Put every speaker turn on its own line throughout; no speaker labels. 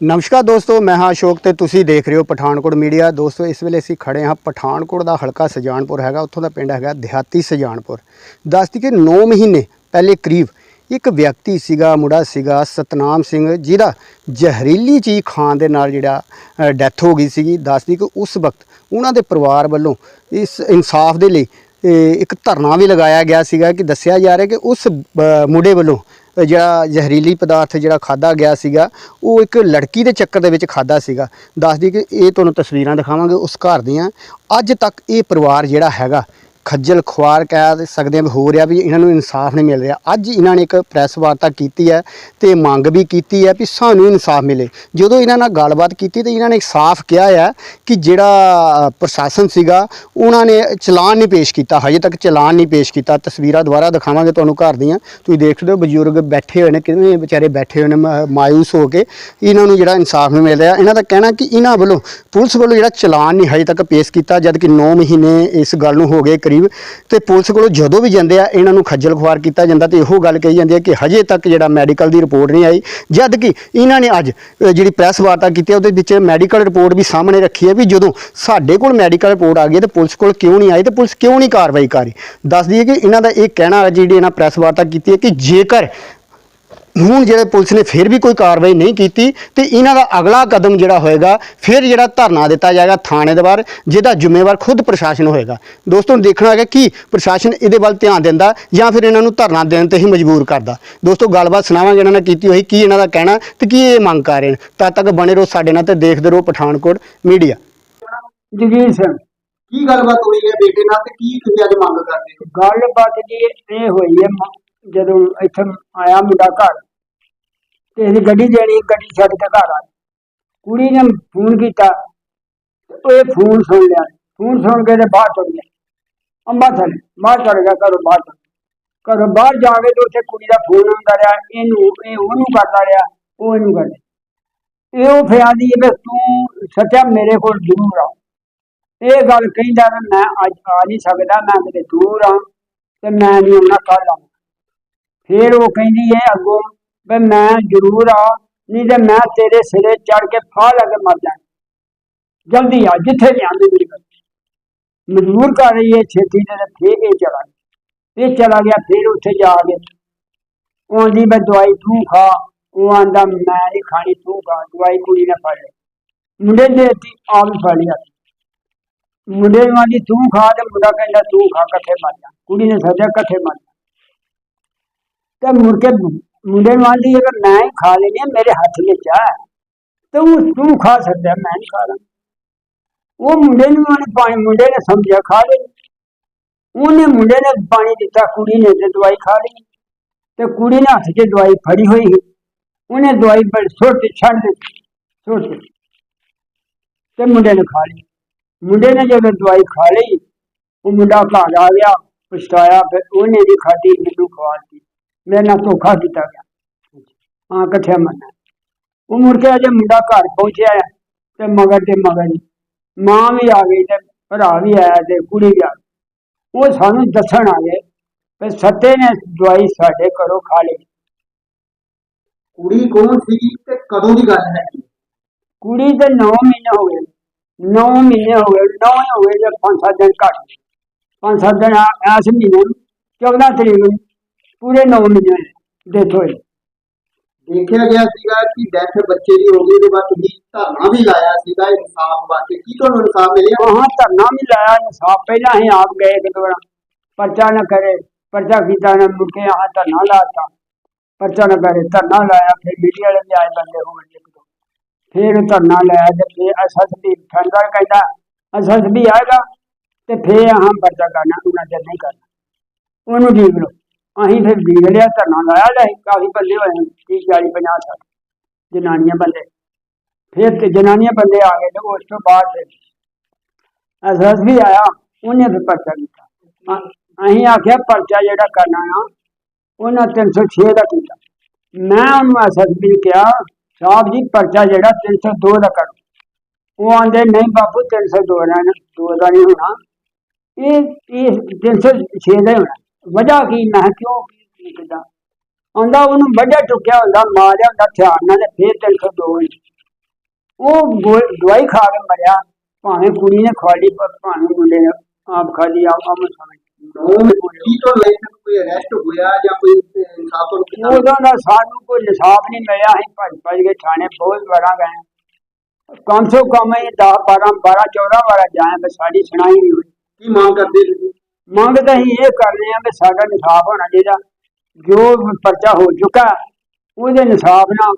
ਨਮਸਕਾਰ ਦੋਸਤੋ, ਮੈਂ ਹਾਂ ਅਸ਼ੋਕ ਤੇ ਤੁਸੀਂ ਦੇਖ ਰਹੇ ਹੋ ਪਠਾਨਕੋਟ ਮੀਡੀਆ। ਦੋਸਤੋ, ਇਸ ਵੇਲੇ ਅਸੀਂ ਖੜੇ ਹਾਂ ਪਠਾਨਕੋਟ ਦਾ ਹਲਕਾ ਸਜਾਨਪੁਰ ਹੈਗਾ, ਉੱਥੋਂ ਦਾ ਪਿੰਡ ਹੈਗਾ ਦਿਹਾਤੀ ਸਜਾਨਪੁਰ। ਦੱਸਦੀ ਕਿ 9 ਮਹੀਨੇ ਪਹਿਲੇ ਕਰੀਬ ਇੱਕ ਵਿਅਕਤੀ ਸੀਗਾ, ਮੁੰਡਾ ਸੀਗਾ ਸਤਨਾਮ ਸਿੰਘ, ਜਿਹਦਾ ਜ਼ਹਿਰੀਲੀ ਚੀਜ਼ ਖਾਣ ਦੇ ਨਾਲ ਜਿਹੜਾ ਡੈਥ ਹੋ ਗਈ ਸੀਗੀ। ਦੱਸਦੀ ਕਿ ਉਸ ਵਕਤ ਉਹਨਾਂ ਦੇ ਪਰਿਵਾਰ ਵੱਲੋਂ ਇਸ ਇਨਸਾਫ ਦੇ ਲਈ ਇੱਕ ਧਰਨਾ ਵੀ ਲਗਾਇਆ ਗਿਆ ਸੀਗਾ ਕਿ ਦੱਸਿਆ ਜਾ ਰਿਹਾ ਕਿ ਉਸ ਮੁੰਡੇ ਵੱਲੋਂ ਜਿਹੜਾ ਜ਼ਹਿਰੀਲੀ ਪਦਾਰਥ ਜਿਹੜਾ ਖਾਦਾ ਗਿਆ ਸੀਗਾ, ਉਹ ਇੱਕ ਲੜਕੀ ਦੇ ਚੱਕਰ ਦੇ ਵਿੱਚ ਖਾਦਾ ਸੀਗਾ। ਦੱਸਦੀ ਕਿ ਇਹ ਤੁਹਾਨੂੰ ਤਸਵੀਰਾਂ ਦਿਖਾਵਾਂਗੇ ਉਸ ਘਰ ਦੀਆਂ। ਅੱਜ ਤੱਕ ਇਹ ਪਰਿਵਾਰ ਜਿਹੜਾ ਹੈਗਾ ਖੱਜਲ ਖੁਆਰ ਕਹਿ ਸਕਦੇ ਹਾਂ ਹੋ ਰਿਹਾ ਵੀ ਇਹਨਾਂ ਨੂੰ ਇਨਸਾਫ ਨਹੀਂ ਮਿਲ ਰਿਹਾ। ਅੱਜ ਇਹਨਾਂ ਨੇ ਇੱਕ ਪ੍ਰੈਸ ਵਾਰਤਾ ਕੀਤੀ ਹੈ ਤੇ ਮੰਗ ਵੀ ਕੀਤੀ ਹੈ ਵੀ ਸਾਨੂੰ ਇਨਸਾਫ ਮਿਲੇ। ਜਦੋਂ ਇਹਨਾਂ ਨਾਲ ਗੱਲਬਾਤ ਕੀਤੀ ਤੇ ਇਹਨਾਂ ਨੇ ਸਾਫ਼ ਕਿਹਾ ਹੈ ਕਿ ਜਿਹੜਾ ਪ੍ਰਸ਼ਾਸਨ ਸੀਗਾ, ਉਹਨਾਂ ਨੇ ਚਲਾਨ ਨਹੀਂ ਪੇਸ਼ ਕੀਤਾ। ਹਜੇ ਤੱਕ ਚਲਾਨ ਨਹੀਂ ਪੇਸ਼ ਕੀਤਾ। ਤਸਵੀਰਾਂ ਦੁਬਾਰਾ ਦਿਖਾਵਾਂਗੇ ਤੁਹਾਨੂੰ ਘਰ ਦੀਆਂ। ਤੁਸੀਂ ਦੇਖ ਸਕਦੇ ਹੋ ਬਜ਼ੁਰਗ ਬੈਠੇ ਹੋਏ ਨੇ ਕਿਵੇਂ ਵਿਚਾਰੇ ਬੈਠੇ ਹੋਏ ਨੇ, ਮ- ਮਾਯੂਸ ਹੋ ਕੇ। ਇਹਨਾਂ ਨੂੰ ਜਿਹੜਾ ਇਨਸਾਫ ਨਹੀਂ ਮਿਲ ਰਿਹਾ। ਇਹਨਾਂ ਦਾ ਕਹਿਣਾ ਕਿ ਇਹਨਾਂ ਵੱਲੋਂ ਪੁਲਿਸ ਵੱਲੋਂ ਜਿਹੜਾ ਚਲਾਨ ਨਹੀਂ ਹਜੇ ਤੱਕ ਪੇਸ਼ ਕੀਤਾ ਜਦ ਕਿ 9 ਮਹੀਨੇ ਇਸ ਗੱਲ ਨੂੰ ਹੋ ਗਏ, ਕਰੀਬ ਤੇ ਪੁਲਿਸ ਕੋਲੋਂ ਜਦੋਂ ਵੀ ਜਾਂਦੇ ਆ, ਇਹਨਾਂ ਨੂੰ ਖੱਜਲ ਖੁਆਰ ਕੀਤਾ ਜਾਂਦਾ ਤੇ ਇਹੋ ਗੱਲ ਕਹੀ ਜਾਂਦੀ ਹੈ ਕਿ ਹਜੇ ਤੱਕ ਜਿਹੜਾ ਮੈਡੀਕਲ ਦੀ ਰਿਪੋਰਟ ਨਹੀਂ ਆਈ, ਜਦ ਕਿ ਇਹਨਾਂ ਨੇ ਅੱਜ ਜਿਹੜੀ ਪ੍ਰੈਸ ਵਾਰਤਾ ਕੀਤੀ ਹੈ, ਉਹਦੇ ਵਿੱਚ ਮੈਡੀਕਲ ਰਿਪੋਰਟ ਵੀ ਸਾਹਮਣੇ ਰੱਖੀ ਹੈ ਵੀ ਜਦੋਂ ਸਾਡੇ ਕੋਲ ਮੈਡੀਕਲ ਰਿਪੋਰਟ ਆ ਗਈ ਹੈ ਤੇ ਪੁਲਿਸ ਕੋਲ ਕਿਉਂ ਨਹੀਂ ਆਈ ਤੇ ਪੁਲਿਸ ਕਿਉਂ ਨਹੀਂ ਕਾਰਵਾਈ ਕਰ ਰਹੀ। ਦੱਸ ਦਈਏ ਕਿ ਇਹਨਾਂ ਦਾ ਇਹ ਕਹਿਣਾ ਹੈ, ਜਿਹੜੀ ਇਹਨਾਂ ਪ੍ਰੈਸ ਵਾਰਤਾ ਕੀਤੀ ਹੈ ਕਿ ਜੇਕਰ ਹੁਣ ਜਿਹੜੇ ਪੁਲਿਸ ਨੇ ਫਿਰ ਵੀ ਕੋਈ ਕਾਰਵਾਈ ਨਹੀਂ ਕੀਤੀ ਤੇ ਇਹਨਾਂ ਦਾ ਅਗਲਾ ਕਦਮ ਜਿਹੜਾ ਹੋਏਗਾ ਫਿਰ ਜਿਹੜਾ ਧਰਨਾ ਦਿੱਤਾ ਜਾਏਗਾ ਥਾਣੇ ਦੇ ਬਾਹਰ ਜਿਹਦਾ ਜ਼ਿੰਮੇਵਾਰ ਖੁਦ ਪ੍ਰਸ਼ਾਸਨ ਹੋਏਗਾ। ਦੋਸਤੋ ਦੇਖਣਾ ਹੈਗਾ ਕਿ ਪ੍ਰਸ਼ਾਸਨ ਇਹਦੇ ਵੱਲ ਧਿਆਨ ਦਿੰਦਾ ਜਾਂ ਫਿਰ ਇਹਨਾਂ ਨੂੰ ਧਰਨਾ ਦੇਣ ਤੇ ਹੀ ਮਜਬੂਰ ਕਰਦਾ। ਦੋਸਤੋ ਗੱਲਬਾਤ ਸੁਣਾਵਾਂਗੇ ਇਹਨਾਂ ਨੇ ਕੀਤੀ ਹੋਈ ਕੀ ਇਹਨਾਂ ਦਾ ਕਹਿਣਾ ਤੇ ਕੀ ਇਹ ਮੰਗ ਕਰ ਰਹੇ ਨੇ। ਤਦ ਤੱਕ ਬਣੇ ਰਹੋ ਸਾਡੇ ਨਾਲ ਤੇ ਦੇਖਦੇ ਰਹੋ ਪਠਾਨਕੋਟ ਮੀਡੀਆ।
ਜਗੀਰ ਸਿੰਘ।
ਕੀ ਗੱਲਬਾਤ ਹੋਈ ਹੈ ਬੇਟੇ ਨਾਲ ਤੇ ਕੀ ਤੁਸੀਂ ਅੱਜ ਮੰਗ ਕਰਦੇ ਹੋ?
ਗੱਲਬਾਤ ਜੀ ਇਹ ਹੋਈ ਹੈ ਜਦੋਂ ਇੱਥੇ ਆਇਆ ਮੁੰਡਾ ਘਰ ਤੇ ਇਹਦੀ ਗੱਡੀ ਦੇਣੀ ਗੱਡੀ ਛੱਡ ਕੇ ਘਰ ਆ ਕੁੜੀ ਨੇ ਫੋਨ ਕੀਤਾ ਤੇ ਇਹ ਫੋਨ ਸੁਣ ਲਿਆ। ਫੋਨ ਸੁਣ ਕੇ ਤੇ ਬਾਹਰ ਚੜ ਗਿਆ ਅੰਬਾ ਥੱਲੇ ਬਾਹਰ ਚੜ ਗਿਆ ਘਰੋਂ ਬਾਹਰ ਘਰੋਂ ਬਾਹਰ ਜਾ ਕੇ ਤੇ ਉੱਥੇ ਕੁੜੀ ਦਾ ਫੋਨ ਆਉਂਦਾ ਰਿਹਾ। ਇਹਨੂੰ, ਇਹ ਉਹਨੂੰ ਕਰਦਾ ਰਿਹਾ, ਉਹ ਇਹਨੂੰ ਕਰਦਾ ਇਹ ਉਹ ਫਿਆਦੀ ਹੈ ਤੂੰ ਸੱਚਾ ਮੇਰੇ ਕੋਲ ਜ਼ਰੂਰ ਆ ਇਹ ਗੱਲ ਕਹਿੰਦਾ ਵੀ ਮੈਂ ਅੱਜ ਆ ਨਹੀਂ ਸਕਦਾ, ਮੈਂ ਕਿਤੇ ਦੂਰ ਆ ਤੇ ਮੈਂ ਨਹੀਂ ਆਉਣਾ ਕੱਲ ਆ ਫਿਰ ਉਹ ਕਹਿੰਦੀ ਹੈ, ਅੱਗੋਂ ਵੀ ਮੈਂ ਜ਼ਰੂਰ ਆ ਨਹੀਂ ਤੇ ਮੈਂ ਤੇਰੇ ਸਿਰੇ ਚੜ ਕੇ ਫਾਹ ਲਾ ਕੇ ਮਰ ਜਾਣਾ ਜਲਦੀ ਆ ਜਿੱਥੇ ਵੀ ਆਂਦੀ ਮੇਰੀ ਗੱਲ ਮਜਬੂਰ ਕਰ ਰਹੀ ਹੈ ਛੇਤੀ ਦੇ ਤੇ ਫਿਰ ਇਹ ਚਲਾ ਗਿਆ ਇਹ ਚਲਾ ਗਿਆ ਫਿਰ ਉੱਥੇ ਜਾ ਕੇ ਉਹ ਆਂਦੀ ਮੈਂ ਦਵਾਈ ਤੂੰ ਖਾ ਉਹ ਆਂਦਾ ਮੈਂ ਨਹੀਂ ਖਾਣੀ ਤੂੰ ਖਾ ਦਵਾਈ ਕੁੜੀ ਨੇ ਫੜ ਲਈ ਮੁੰਡੇ ਨੇ ਦਿੱਤੀ ਆਪ ਹੀ ਫੜ ਲਿਆ ਮੁੰਡੇ ਨੂੰ ਆਂਦੀ ਤੂੰ ਖਾ ਤੇ ਮੁੰਡਾ ਕਹਿੰਦਾ ਤੂੰ ਖਾ ਇਕੱਠੇ ਮਰ ਜਾ ਕੁੜੀ ਨੇ ਸੋਚਿਆ ਇਕੱਠੇ ਮਰ ਜਾ ਤੇ ਮੁੜ ਕੇ ਮੁੰਡੇ ਨੂੰ ਆਂਦੀ, ਅਗਰ ਮੈਂ ਹੀ ਖਾ ਲੈਣੀ ਮੇਰੇ ਹੱਥ ਵਿੱਚ ਆ। ਤੇ ਉਹ ਤੂੰ ਖਾ ਸਕਦਾ, ਮੈਂ ਨਹੀਂ ਖਾ ਲਾਂ ਉਹ ਮੁੰਡੇ ਨੂੰ ਉਹਨੇ ਪਾਣੀ, ਮੁੰਡੇ ਨੇ ਸਮਝਿਆ, ਖਾ ਲਈ। ਉਹਨੇ ਮੁੰਡੇ ਨੇ ਪਾਣੀ ਦਿੱਤਾ, ਕੁੜੀ ਨੇ ਤੇ ਦਵਾਈ ਖਾ ਲਈ। ਤੇ ਕੁੜੀ ਨੇ ਹੱਥ 'ਚ ਦਵਾਈ ਫੜੀ ਹੋਈ ਉਹਨੇ ਦਵਾਈ ਬੜ ਸੁੱਟ ਛੱਡ ਦਿੱਤੀ, ਸੁੱਟ ਤੇ ਮੁੰਡੇ ਨੇ ਖਾ ਲਈ। ਮੁੰਡੇ ਨੇ ਜਦੋਂ ਦਵਾਈ ਖਾ ਲਈ, ਉਹ ਮੁੰਡਾ ਘਰ ਆ ਗਿਆ, ਪਛਤਾਇਆ, ਫਿਰ ਉਹਨੇ ਵੀ ਖਾਧੀ, ਮੈਨੂੰ ਖਵਾਤੀ। ਮੇਰੇ ਨਾਲ ਧੋਖਾ ਕੀਤਾ ਗਿਆ। ਹਾਂ ਇਕੱਠੇ ਮੰਨਾ ਉਹ ਮੁੜ ਕੇ ਅਜੇ ਮੁੰਡਾ ਘਰ ਪਹੁੰਚਿਆ ਤੇ ਮਗਰ ਤੇ ਮਗਰ ਮਾਂ ਵੀ ਆ ਗਈ ਤੇ ਭਰਾ ਵੀ ਆਇਆ ਤੇ ਕੁੜੀ ਵੀ ਆ ਗਈ। ਉਹ ਸਾਨੂੰ ਦੱਸਣ ਆ ਗਏ ਵੀ ਸੱਤੇ ਨੇ ਦਵਾਈ ਸਾਡੇ ਘਰੋਂ ਖਾ ਲਈ।
ਕੁੜੀ ਕੌਣ ਸੀ ਤੇ ਕਦੋਂ ਦੀ ਗੱਲ ਹੈ?
ਕੁੜੀ ਦੇ 9 ਮਹੀਨੇ ਹੋ ਗਏ। 9 ਮਹੀਨੇ ਹੋ ਗਏ 9 ਹੋ ਗਏ ਜਾਂ 5-7 ਦਿਨ ਘੱਟ। 5-7 ਦਿਨ ਆ- ਇਸ ਮਹੀਨੇ ਨੂੰ 14 ਤਰੀਕ ਨੂੰ। ਪੂਰੇ 9 ਮਹੀਨੇ ਡੈਥ ਹੋਈ
ਦੇਖਿਆ ਗਿਆ ਸੀਗਾ ਕਿ ਡੈਥ ਬੱਚੇ ਦੀ ਹੋ ਗਈ ਉਹਦੇ ਬਾਅਦ ਤੁਸੀਂ ਧਰਨਾ ਵੀ ਲਾਇਆ ਸੀਗਾ ਇਨਸਾਫ ਵਾਸਤੇ। ਕੀ ਤੁਹਾਨੂੰ ਇਨਸਾਫ ਮਿਲਿਆ?
ਵਹਾਂ ਧਰਨਾ ਵੀ ਲਾਇਆ ਇਨਸਾਫ। ਪਹਿਲਾਂ ਹੀ ਆਪ ਗਏ ਕਿ ਤੋੜਾ ਪਰਚਾ ਨਾ ਕਰੇ ਪਰਚਾ ਕੀਤਾ ਨਾ ਮੁੜ ਕੇ यहाँ ਧਰਨਾ ਲਾਤਾ ਪਰਚਾ ਨਾ ਕਰੇ ਧਰਨਾ ਲਾਇਆ ਫਿਰ ਮੀਡੀਆ ਵਾਲੇ ਵੀ ਆਏ ਬੰਦੇ ਹੋ ਗਏ ਦੋ। ਫਿਰ ਧਰਨਾ ਲਾਇਆ ਤੇ ਫਿਰ ਐਸਐਸਪੀ ਠੰਡਰ ਕਹਿੰਦਾ ਐਸਐਸਪੀ ਆਏਗਾ ਤੇ ਫਿਰ ਹਾਂ ਪਰਚਾ ਕਰਨਾ ਉਹਨਾਂ ਤੇ ਨਹੀਂ ਕਰਨਾ। ਉਹਨੂੰ ਠੀਕ ਲੋ ਅਸੀਂ ਫਿਰ ਵੀੜ ਲਿਆ ਧਰਨਾ ਲਾਇਆ ਲੈ ਕਾਫੀ ਬੰਦੇ ਹੋਏ ਨੇ 30 40 50 ਸਾਲ ਜਨਾਨੀਆਂ ਬੰਦੇ ਫਿਰ ਤੇ ਜਨਾਨੀਆਂ ਬੰਦੇ ਆ ਗਏ ਤੇ ਉਸ ਤੋਂ ਬਾਅਦ ਫਿਰ ਅਸਰਸ ਵੀ ਆਇਆ ਉਹਨੇ ਫਿਰ ਪਰਚਾ ਕੀਤਾ ਅ- ਅਸੀਂ ਆਖਿਆ ਪਰਚਾ ਜਿਹੜਾ ਕਰਨਾ ਆ ਉਹਨਾਂ 306 ਦਾ ਕੀਤਾ ਮੈਂ ਉਹਨੂੰ ਐਸਐਸਪੀ ਨੂੰ ਕਿਹਾ ਸਾਹਿਬ ਜੀ ਪਰਚਾ ਜਿਹੜਾ 302 ਦਾ ਕਰੋ ਉਹ ਆਂਦੇ ਨਹੀਂ ਬਾਪੂ 302 ਦਾ ਨਾ ਦੋ ਦਾ ਨਹੀਂ ਹੋਣਾ ਇਹ ਇਹ 306 ਦਾ ਹੀ ਹੋਣਾ ਵਜ੍ਹਾ ਕੀ? ਮੈਂ ਕਿਉਂ ਕੀ ਕਿਦਾਂ? ਆਂਦਾ ਉਹਨੂੰ ਵੱਡਾ ਚੁੱਕਿਆ ਹੁੰਦਾ ਮਾਰਿਆ ਹੁੰਦਾ ਧਿਆਨ ਨਾਲ ਫੇਰ 302 ਹੋਈ ਉਹ ਦਵਾਈ ਖਾ ਕੇ ਮਰਿਆ। ਭਾਵੇਂ ਕੁੜੀ ਨੇ ਖਾ ਲਈ ਪਰ ਭਾਵੇਂ ਮੁੰਡੇ ਨੇ ਆਪ ਖਾ ਲਈ ਆਪ ਆਮ ਸਮਝ
ਇਨਸਾਫ ਨੂੰ
ਸਾਨੂੰ ਕੋਈ ਇਨਸਾਫ ਨਹੀਂ ਮਿਲਿਆ। ਅਸੀਂ ਭੱਜ ਭੱਜ ਕੇ ਥਾਣੇ ਬਹੁਤ ਵਾਰਾਂ ਗਏ। ਕਮ ਸੇ ਕਮ ਇਹ 10 12 12 14 ਵਾਰ ਜਾਏ ਬਸ ਸਾਡੀ ਸੁਣਾਈ ਨਹੀਂ ਹੋਈ।
ਕੀ ਮੰਗ ਕਰਦੇ
ਮੰਗ ਤਾਂ ਅਸੀਂ ਇਹ ਕਰਦੇ ਹਾਂ ਕਿ ਸਾਡਾ ਇਨਸਾਫ ਹੋਣਾ ਚਾਹੀਦਾ। ਜੋ ਪਰਚਾ ਹੋ ਚੁੱਕਾ ਉਹਦੇ ਇਨਸਾਫ ਨਾਲ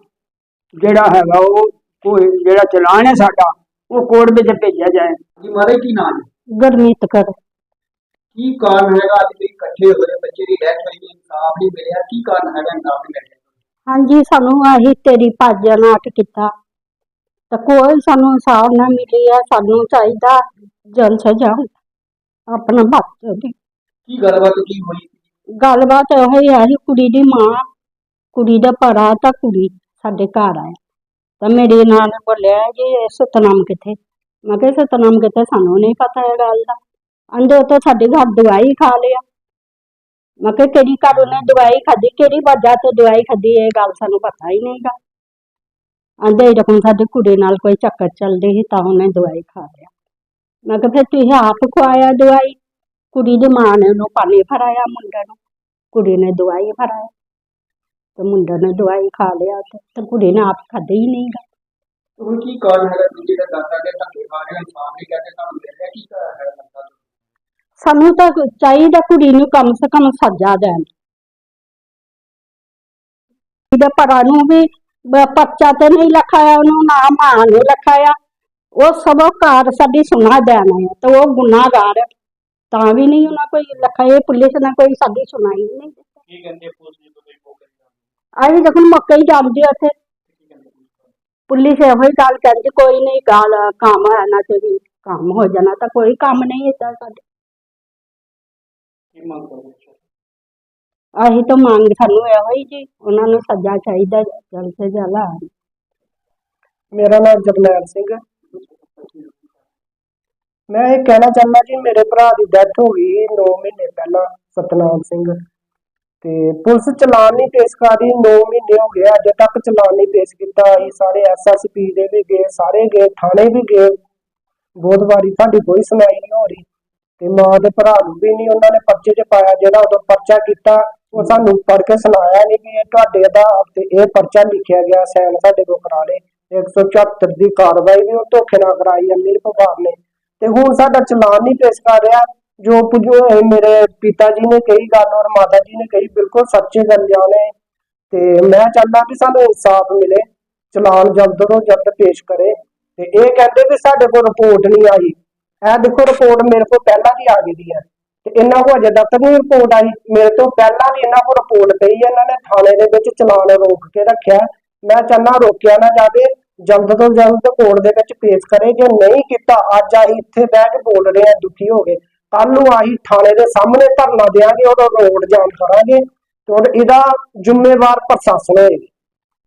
ਜਿਹੜਾ ਹੈਗਾ ਉਹ ਕੋਈ ਜਿਹੜਾ ਚਲਾਨ ਹੈ ਸਾਡਾ ਉਹ ਕੋਰਟ ਵਿੱਚ ਭੇਜਿਆ ਜਾਏ।
ਜੀ ਮਾਰੇ ਕੀ ਨਾਮ
ਗਰਮੀਤ ਕਰ।
ਕੀ ਕਾਰਨ ਹੈਗਾ ਅੱਜ ਤੁਸੀਂ ਇਕੱਠੇ ਹੋਏ ਬੱਚੇ ਦੀ ਡੈਥ ਹੋਈ ਇਨਸਾਫ ਨਹੀਂ ਮਿਲਿਆ? ਕੀ ਕਾਰਨ ਹੈਗਾ ਇਨਸਾਫ ਨਹੀਂ ਮਿਲਿਆ?
ਹਾਂਜੀ ਸਾਨੂੰ ਆਹੀ ਤੇਰੀ ਭੱਜ ਨਾਟ ਕੀਤਾ। ਤਾਂ ਕੋਈ ਸਾਨੂੰ ਇਨਸਾਫ ਨਾ ਮਿਲਿਆ ਸਾਨੂੰ ਚਾਹੀਦਾ ਜਨ ਸਜ਼ਾ ਆਪਣਾ ਬੱਚੇ ਦੀ
ਕੀ ਗੱਲਬਾਤ ਕੀ ਹੋਈ?
ਗੱਲਬਾਤ ਇਹ ਹੀ ਆ ਕਿ ਕੁੜੀ ਦੀ ਮਾਂ ਕੁੜੀ ਦਾ ਭਰਾ ਤਾਂ ਕੁੜੀ ਸਾਡੇ ਘਰ ਆਇਆ ਤਾਂ ਮੇਰੇ ਨਾਲ ਬੋਲਿਆ ਜੀ ਇਹ ਸਤਨਾਮ ਕਿੱਥੇ? ਮੈਂ ਕਿਹਾ ਸਤਨਾਮ ਕਿੱਥੇ? ਸਾਨੂੰ ਨਹੀਂ ਪਤਾ ਇਹ ਗੱਲ ਦਾ। ਅੰਦੇ ਉੱਤੇ ਸਾਡੇ ਘਰ ਦਵਾਈ ਖਾ ਲਿਆ। ਮੈਂ ਕਿਹਾ ਕਿਹੜੀ ਘਰ ਉਹਨੇ ਦਵਾਈ ਖਾਧੀ? ਕਿਹੜੀ ਵਜ੍ਹਾ ਤੇ ਦਵਾਈ ਖਾਧੀ? ਇਹ ਗੱਲ ਸਾਨੂੰ ਪਤਾ ਹੀ ਨਹੀਂਗਾ ਅੰਦੇ ਰਕਮ ਸਾਡੇ ਕੁੜੀ ਨਾਲ ਕੋਈ ਚੱਕਰ ਚੱਲਦੀ ਸੀ ਤਾਂ ਉਹਨੇ ਦਵਾਈ ਖਾ ਲਿਆ। ਮੈਂ ਕਿਹਾ ਫਿਰ ਤੁਸੀਂ ਆਪ ਖਵਾਇਆ ਦਵਾਈ। ਕੁੜੀ ਦੀ ਮਾਂ ਨੇ ਉਹਨੂੰ ਪਾਣੀ ਫੜਾਇਆ ਮੁੰਡੇ ਨੂੰ। ਕੁੜੀ ਨੇ ਦਵਾਈ ਫੜਾਇਆ ਤੇ ਮੁੰਡੇ ਨੇ ਦਵਾਈ ਖਾ ਲਿਆ ਤੇ ਤੇ ਕੁੜੀ ਨੇ ਆਪ ਖਾਧੀ ਹੀ
ਹੁਣ ਕੀ ਕਾਰਨ ਹੈਗਾ ਦੇ ਧੱਕੇ ਨਹੀਂ ਕਹਿੰਦੇ ਤੁਹਾਨੂੰ ਮਿਲ ਰਿਹਾ ਕੀ ਕਾਰਨ ਹੈਗਾ ਲੱਗਦਾ ਤੁਹਾਨੂੰ?
ਸਾਨੂੰ ਤਾਂ ਚਾਹੀਦਾ ਕੁੜੀ ਨੂੰ ਕਮ ਸੇ ਕਮ ਸਜ਼ਾ ਦੇਣ। ਇਹਦੇ ਭਰਾ ਨੂੰ ਵੀ ਬ- ਪਰਚਾ ਤੇ ਨਹੀਂ ਲਿਖਾਇਆ ਉਹਨੂੰ ਨਾ ਮਾਂ ਨੂੰ ਲਿਖਾਇਆ। ਉਹ ਸਭ ਕਾਰ ਸਾਡੀ ਸੁਣਾ ਦੇਣਾ ਹੈ ਤੇ ਉਹ ਗੁਨਾਹਗਾਰ ਹੈ। ਤਾਂ ਵੀ ਨਹੀਂ ਉਹਨਾਂ ਕੋਈ ਲਿਖਾਏ ਪੁਲਿਸ ਨੇ ਕੋਈ ਸਾਡੀ ਸੁਣਾਈ ਨਹੀਂ।
ਕੀ ਕਹਿੰਦੇ ਪੁਲਿਸ ਨੇ ਕੋਈ ਮੌਕੇ
ਅਸੀਂ ਜਦੋਂ ਮੌਕੇ ਹੀ ਜਾਂਦੇ ਉੱਥੇ ਪੁਲਿਸ ਇਹੋ ਹੀ ਗੱਲ ਕਹਿੰਦੀ ਕੋਈ ਨਹੀਂ ਗੱਲ ਕੰਮ ਹੈ ਨਾ ਤੇ ਵੀ ਕੰਮ ਹੋ ਜਾਣਾ ਤਾਂ ਕੋਈ ਕੰਮ ਨਹੀਂ ਏਦਾਂ ਸਾਡੇ।
ਕੀ ਮੰਗ ਕਰਦੇ ਹੋ?
ਅਸੀਂ ਤਾਂ ਮੰਗ ਸਾਨੂੰ ਇਹੋ ਹੀ ਜੀ ਉਹਨਾਂ ਨੂੰ ਸਜ਼ਾ ਚਾਹੀਦਾ ਜਲਦ ਤੋਂ ਜਲਦ
ਮੇਰਾ ਨਾਮ ਜਰਨੈਲ ਸਿੰਘ ਹੈ। ਮੈਂ ਇਹ ਕਹਿਣਾ ਚਾਹੁੰਦਾ ਜੀ ਮੇਰੇ ਭਰਾ ਦੀ ਡੈਥ ਹੋ ਗਈ 9 ਮਹੀਨੇ ਪਹਿਲਾਂ, ਸਤਨਾਮ ਸਿੰਘ। ਤੇ ਪੁਲਿਸ ਚਲਾਨ ਨਹੀਂ ਪੇਸ਼ ਕਰ ਰਹੀ 9 ਮਹੀਨੇ ਹੋ ਗਏ ਅਜੇ ਤੱਕ ਚਲਾਨ ਨਹੀਂ ਪੇਸ਼ ਕੀਤਾ। ਅਸੀਂ ਸਾਰੇ ਐਸਐਸਪੀ ਦੇ ਵੀ ਗਏ, ਸਾਰੇ ਗਏ, ਥਾਣੇ ਵੀ ਗਏ। ਬਹੁਤ ਵਾਰੀ ਸਾਡੀ ਕੋਈ ਸੁਣਾਈ ਨਹੀਂ ਹੋ ਰਹੀ। ਤੇ ਮਾਂ ਦੇ ਭਰਾ ਨੂੰ ਵੀ ਨਹੀਂ ਉਹਨਾਂ ਨੇ ਪਰਚੇ 'ਚ ਪਾਇਆ, ਜਿਹੜਾ ਉਦੋਂ ਪਰਚਾ ਕੀਤਾ, ਉਹ ਸਾਨੂੰ ਪੜ੍ਹ ਕੇ ਸੁਣਾਇਆ ਨਹੀਂ ਵੀ ਇਹ ਤੁਹਾਡੇ ਦਾ ਤੇ ਇਹ ਪਰਚਾ ਲਿਖਿਆ ਗਿਆ ਸੈਨ ਸਾਡੇ ਕੋਲ ਕਰਾ ਲਏ। 174 ਦੀ ਕਾਰਵਾਈ ਵੀ ਉਹ ਧੋਖੇ ਨਾਲ ਕਰਾਈ ਹੈ ਮੇਰੇ ਨੇ। ਤੇ ਹੁਣ ਸਾਡਾ ਚਲਾਨ ਨਹੀਂ ਪੇਸ਼ ਕਰ ਰਿਹਾ, ਜੋ ਕੁਝ ਮੇਰੇ ਪਿਤਾ ਜੀ ਨੇ ਕਹੀ ਗੱਲ ਔਰ ਮਾਤਾ ਜੀ ਨੇ ਕਹੀ, ਬਿਲਕੁਲ ਸੱਚੇ ਗੱਲਾਂ ਨੇ ਤੇ ਮੈਂ ਚਾਹੁੰਦਾ ਕਿ ਸਾਨੂੰ ਇਨਸਾਫ ਮਿਲੇ, ਚਲਾਨ ਜਲਦ ਤੋਂ ਜਲਦ ਪੇਸ਼ ਕਰੇ। ਤੇ ਇਹ ਕਹਿੰਦੇ ਵੀ ਸਾਡੇ ਕੋਲ ਰਿਪੋਰਟ ਨਹੀਂ ਆਈ। ਇਹ ਦੇਖੋ ਰਿਪੋਰਟ ਮੇਰੇ ਕੋਲ ਪਹਿਲਾਂ ਦੀ ਆ ਗਈ ਦੀ ਹੈ। ਤੇ ਇਹਨਾਂ ਕੋਲ ਅਜੇ ਤੱਕ ਨਹੀਂ ਰਿਪੋਰਟ ਆਈ। ਮੇਰੇ ਤੋਂ ਪਹਿਲਾਂ ਵੀ ਇਹਨਾਂ ਕੋਲ ਰਿਪੋਰਟ ਪਈ ਹੈ। ਇਹਨਾਂ ਨੇ ਥਾਣੇ ਦੇ ਵਿੱਚ ਚਲਾਨ ਰੋਕ ਕੇ ਰੱਖਿਆ। ਮੈਂ ਚਾਹੁੰਦਾ ਰੋਕਿਆ ਨਾ ਜਾਵੇ, ਜਲਦ ਤੋਂ ਜਲਦ ਕੋਰਟ ਦੇ ਵਿੱਚ ਪੇਸ਼ ਕਰੇ। ਜੇ ਨਹੀਂ ਕੀਤਾ, ਅੱਜ ਆਹੀ ਇੱਥੇ ਬਹਿ ਕੇ ਬੋਲ ਰਹੇ ਆ ਦੁਖੀ ਹੋ ਗਏ। ਕੱਲ ਨੂੰ ਆਹੀ ਥਾਣੇ ਦੇ ਸਾਹਮਣੇ ਧਰਨਾ ਦੇਾਂਗੇ ਉਹਦਾ ਰੋਡ ਜਾਮ ਕਰਾਂਗੇ ਤੇ ਔਰ ਇਹਦਾ ਜ਼ਿੰਮੇਵਾਰ ਪ੍ਰਸ਼ਾਸਨ ਹੋਏਗਾ